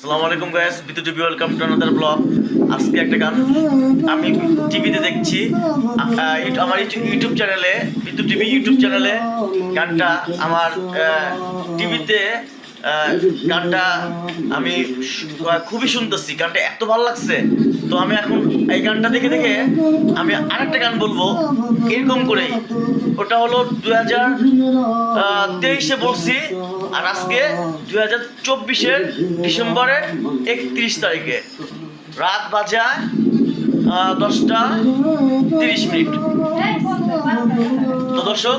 আসসালামু আলাইকুম guys Bidyut TV welcome to another blog আজকে একটা গান আমি টিভিতে দেখছি। আমার ইউটিউ- ইউটিউব চ্যানেলে বিদ্যুৎ টিভি ইউটিউব চ্যানেলে গানটা আমার টিভিতে গানটা আমি খুবই শুনতেছি, গানটা এত ভালো লাগছে। তো আমি এখন এই গানটা দেখে দেখে আমি আরেকটা গান বলব, এরকম করেই। ওটা হলো দু হাজার তেইশে বলছি, আর আজকে দুই হাজার চব্বিশের ডিসেম্বরের একত্রিশ তারিখে। রাত বাজায় দশটা তিরিশ মিনিট। তো দর্শক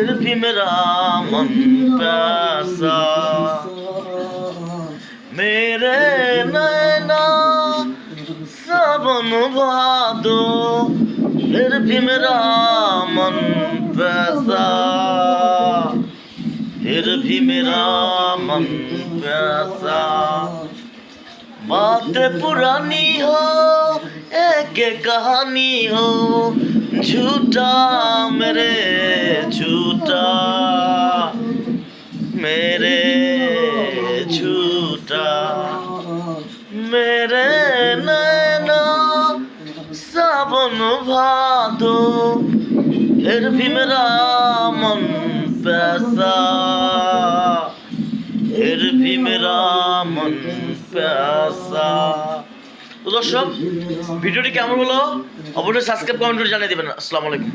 फिर भी मेरा मन पैसा मेरे नैना सावन भादो फिर भी मेरा मन पैसा फिर भी मेरा मन प्यासा बात पुरानी हो एक कहानी हो झूठा मेरे झूठा मेरे झूठा मेरे नैना सावन भादो फिर भी मेरा मन पैसा फिर भी मेरा मन प्यासा তো দর্শক ভিডিওটি কেমন হলো? অবশ্যই সাবস্ক্রাইব কমেন্ট করে জানিয়ে দেবেন। আসসালামু আলাইকুম।